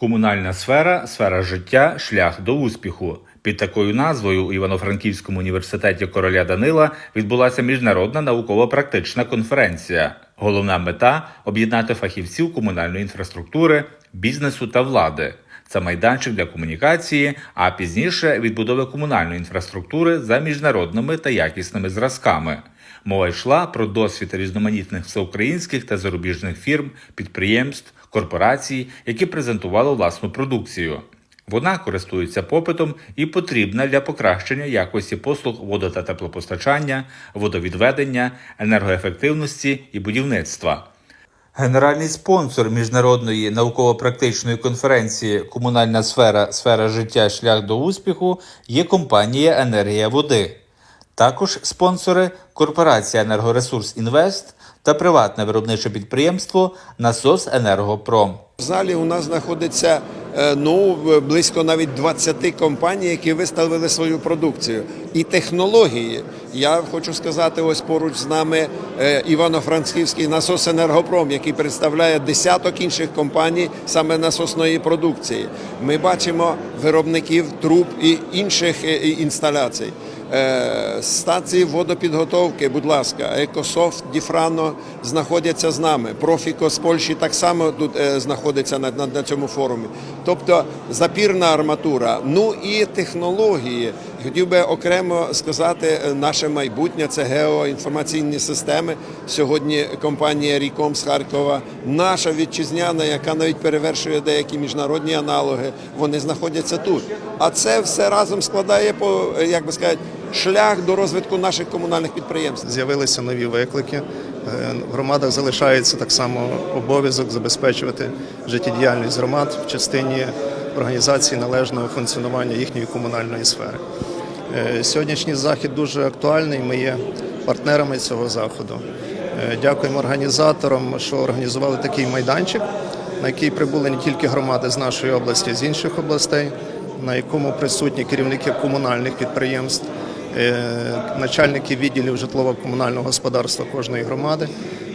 Комунальна сфера сфера життя, шлях до успіху. Під такою назвою у Івано-Франківському університеті короля Данила відбулася міжнародна науково-практична конференція. Головна мета об'єднати фахівців комунальної інфраструктури, бізнесу та влади. Це майданчик для комунікації, а пізніше відбудови комунальної інфраструктури за міжнародними та якісними зразками. Мова йшла про досвід різноманітних всеукраїнських та зарубіжних фірм, підприємств, корпорацій, які презентували власну продукцію. Вона користується попитом і потрібна для покращення якості послуг водо та теплопостачання, водовідведення, енергоефективності і будівництва. Генеральний спонсор міжнародної науково-практичної конференції Комунальна сфера сфера життя шлях до успіху є компанія Енергія води. Також спонсори корпорація Енергоресурс Інвест та приватне виробниче підприємство Насос Енергопром. В залі у нас знаходиться е, ну близько навіть 20 компаній, які виставили свою продукцію і технології. Я хочу сказати, ось поруч з нами е, Івано-Франківський насос енергопром, який представляє десяток інших компаній саме насосної продукції. Ми бачимо виробників труб і інших е, інсталяцій. Е, Станції водопідготовки, будь ласка, Екософт, Діфрано знаходяться з нами. Профіко з Польщі так само тут е, знаходиться на, на, на цьому форумі. Тобто запірна арматура, ну і технології. Хотів би окремо сказати, е, наше майбутнє це геоінформаційні системи. Сьогодні компанія Ріком з Харкова, наша вітчизняна, яка навіть перевершує деякі міжнародні аналоги, вони знаходяться тут. А це все разом складає по як би сказати, шлях до розвитку наших комунальних підприємств. З'явилися нові виклики. Е, В громадах залишається так само обов'язок забезпечувати життєдіяльність громад в частині організації належного функціонування їхньої комунальної сфери. Е, Сьогоднішній захід дуже актуальний. Ми є партнерами цього заходу. Е, Дякуємо організаторам, що організували такий майданчик, на який прибули не тільки громади з нашої області, а з інших областей, на якому присутні керівники комунальних підприємств, начальники відділів житлово-комунального господарства кожної громади.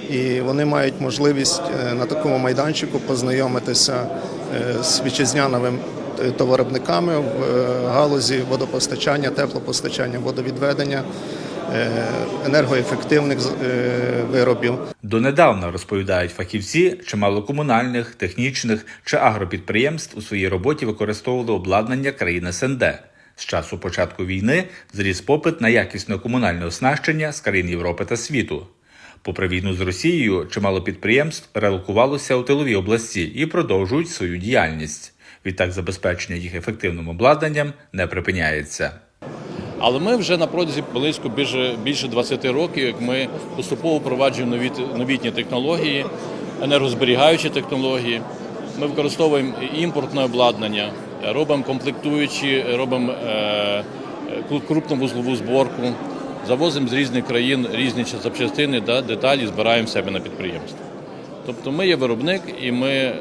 І вони мають можливість е, на такому майданчику познайомитися е, з вітчизняними е, товаровиробниками в е, галузі водопостачання, теплопостачання, водовідведення, е, енергоефективних е, виробів. Донедавна розповідають фахівці, чимало комунальних, технічних чи агропідприємств у своїй роботі використовували обладнання країн СНД. З часу початку війни зріс попит на якісне комунальне оснащення з країн Європи та світу. Попри війну з Росією, чимало підприємств релокувалося у тилові області і продовжують свою діяльність. Відтак забезпечення їх ефективним обладнанням не припиняється. Але ми вже на протязі близько більше, більше 20 років, як ми поступово впроваджуємо нові, новітні технології, енергозберігаючі технології. Ми використовуємо імпортне обладнання, робимо комплектуючі, робимо е, е, крупну вузлову зборку, завозимо з різних країн різні запчастини, да, деталі збираємо себе на підприємстві. Тобто ми є виробник і ми е,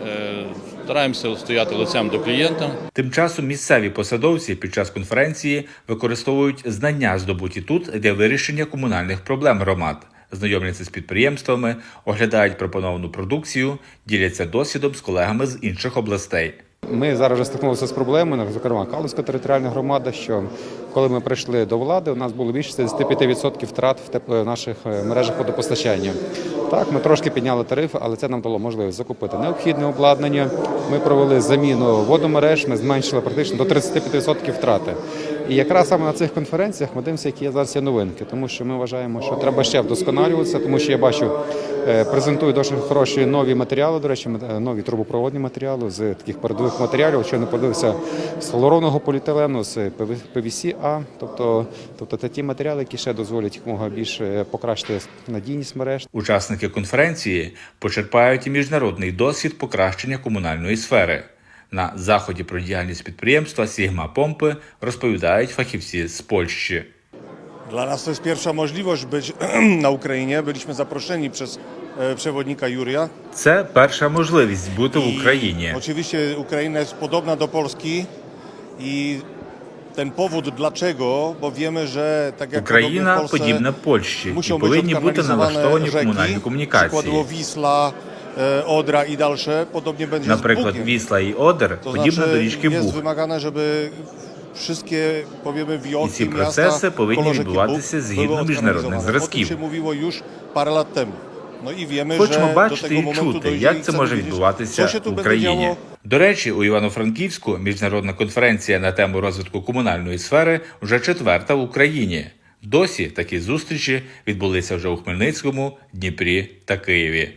стараємося стояти лицем до клієнта. Тим часом місцеві посадовці під час конференції використовують знання, здобуті тут для вирішення комунальних проблем громад, знайомляться з підприємствами, оглядають пропоновану продукцію, діляться досвідом з колегами з інших областей. Ми зараз вже стикнулися з проблемою, зокрема Калузька територіальна громада, що коли ми прийшли до влади, у нас було більше 65% втрат в тепло- наших е, мережах водопостачання. Так, ми трошки підняли тарифи, але це нам дало можливість закупити необхідне обладнання. Ми провели заміну водомереж, ми зменшили практично до 35% втрати. І якраз саме на цих конференціях ми дивимося, які зараз є новинки, тому що ми вважаємо, що треба ще вдосконалюватися, тому що я бачу, е, презентують дуже хороші нові матеріали, до речі, нові трубопроводні матеріали з таких передових матеріалів, що не подивився з флорованого поліетилену, з PVC-A, тобто, тобто це ті матеріали, які ще дозволять якомога більше покращити надійність мереж. Учасники конференції почерпають і міжнародний досвід покращення комунальної сфери. На заході про діяльність підприємства Сігма Помпи розповідають фахівці з Польщі. Dla nas to jest pierwsza możliwość być na Ukrainie. Byliśmy zaproszeni przez e, przewodnika Juria. Це перша можливість бути в Україні. Oczywiście Ukraina jest podobna do Polski i ten powód dlaczego, bo wiemy, że tak jak Україна подібна Польщі і повинні бути налаштовані комунальні комунікації. Wisla, e, Odra i dalsze, podobnie będzie Наприклад, z Bugiem. Вісла і Одер To подібно до znaczy річки jest Буг. wymagane, żeby wszystkie, powiemy, І wioski, ці miasta процеси повинні відбуватися згідно były міжнародних odkanalizowane. O tym зразків. się mówiło już parę lat temu. No i wiemy, Хочемо że do бачити tego і momentu чути, dojdzie як це chcemy може wiedzieć, відбуватися co się tu в będzie Україні. działo. До речі, у Івано-Франківську міжнародна конференція на тему розвитку комунальної сфери вже четверта в Україні. Досі такі зустрічі відбулися вже у Хмельницькому, Дніпрі та Києві.